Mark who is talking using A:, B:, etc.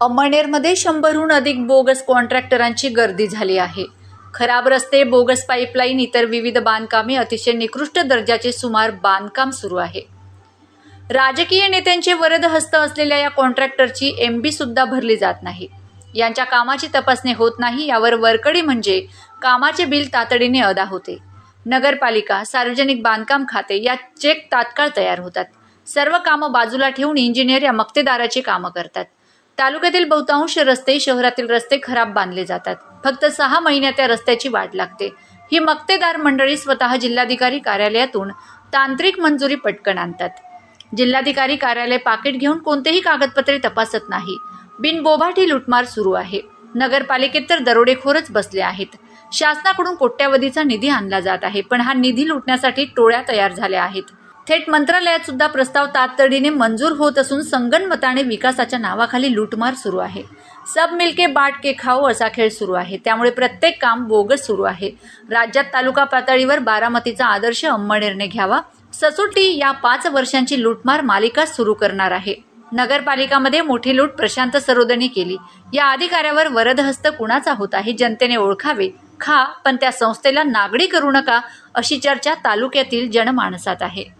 A: अमळनेरमध्ये शंभरहून अधिक बोगस कॉन्ट्रॅक्टरांची गर्दी झाली आहे. खराब रस्ते बोगस पाईपलाईन इतर विविध बांधकामे अतिशय निकृष्ट दर्जाचे सुमार बांधकाम सुरू आहे. राजकीय नेत्यांचे वरद हस्त असलेल्या या कॉन्ट्रॅक्टरची एम बी सुद्धा भरली जात नाही. यांच्या कामाची तपासणी होत नाही यावर वरकडी म्हणजे कामाचे बिल तातडीने अदा होते. नगरपालिका सार्वजनिक बांधकाम खाते या चेक तात्काळ तयार होतात. सर्व कामं बाजूला ठेवून इंजिनियर या मक्तेदाराची कामं करतात. तालुक्यातील बहुतांश रस्ते शहरातील रस्ते खराब बांधले जातात. फक्त सहा महिन्यात त्या रस्त्याची वाट लागते. ही मक्तेदार मंडळी स्वतः जिल्हाधिकारी कार्यालयातून तांत्रिक मंजुरी पटकन आणतात. जिल्हाधिकारी कार्यालय पाकिट घेऊन कोणतेही कागदपत्रे तपासत नाही. बिनबोभाटी लुटमार सुरू आहे. नगरपालिकेत तर दरोडेखोरच बसले आहेत. शासनाकडून कोट्यावधीचा निधी आणला जात आहे पण हा निधी लुटण्यासाठी टोळ्या तयार झाल्या आहेत. थेट मंत्रालयात सुद्धा प्रस्ताव तातडीने मंजूर होत असून संगणमताने विकासाच्या नावाखाली लूटमार सुरू आहे. सब मिलके बाट के खाओ असा खेळ सुरू आहे. त्यामुळे प्रत्येक काम बोगस सुरू आहे. राज्यात तालुका पातळीवर बारामतीचा आदर्श अंमळनेरने घ्यावा. ससोटी या पाच वर्षांची लूटमार मालिका सुरू करणार आहे. नगरपालिकामध्ये मोठी लूट प्रशांत सरोदने केली. या अधिकाऱ्यावर वरदहस्त कुणाचा होत आहे जनतेने ओळखावे. खा पण त्या संस्थेला नागडी करू नका अशी चर्चा तालुक्यातील जनमानसात आहे.